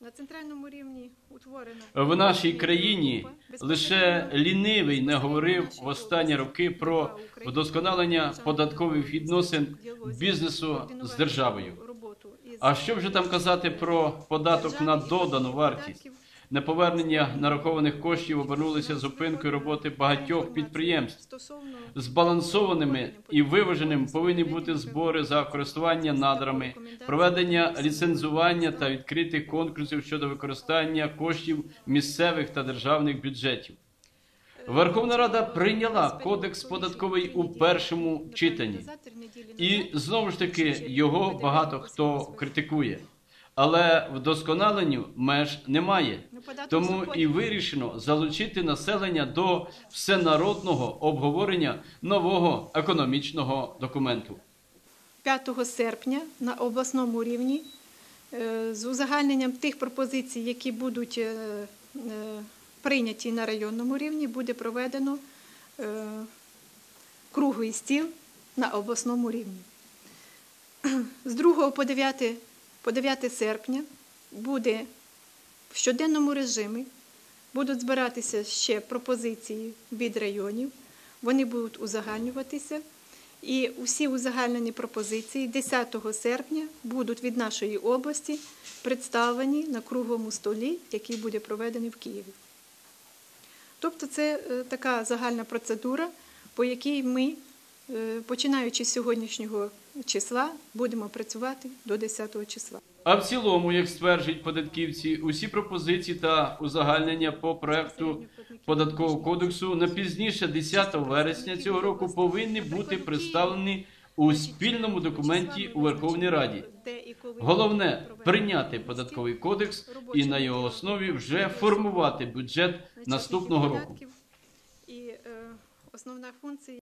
На центральному рівні утворено В нашій країні лише лінивий не говорив в останні роки про вдосконалення податкових відносин бізнесу з державою. А що вже там казати про податок на додану вартість? Неповернення нарахованих коштів обернулися зупинкою роботи багатьох підприємств. Збалансованими і виваженими повинні бути збори за користування надрами, проведення ліцензування та відкритих конкурсів щодо використання коштів місцевих та державних бюджетів. Верховна Рада прийняла кодекс податковий у першому читанні, і знову ж таки його багато хто критикує. Але вдосконаленню меж немає. Тому і вирішено залучити населення до всенародного обговорення нового економічного документу. 5 серпня на обласному рівні е, з узагальненням тих пропозицій, які будуть е, е, прийняті на районному рівні, буде проведено круглий стіл на обласному рівні. З 2 по 9, по 9 серпня буде в щоденному режимі будуть збиратися ще пропозиції від районів, вони будуть узагальнюватися. І усі узагальнені пропозиції 10 серпня будуть від нашої області представлені на круглому столі, який буде проведений в Києві. Тобто це е, така загальна процедура, по якій ми, починаючи з сьогоднішнього числа, будемо працювати до 10 числа. А в цілому, як стверджують податківці, усі пропозиції та узагальнення по проекту податкового кодексу на пізніше 10 вересня цього року повинні бути представлені у спільному документі у Верховній Раді. Головне прийняти податковий кодекс і на його основі вже формувати бюджет наступного року. І е, основна функція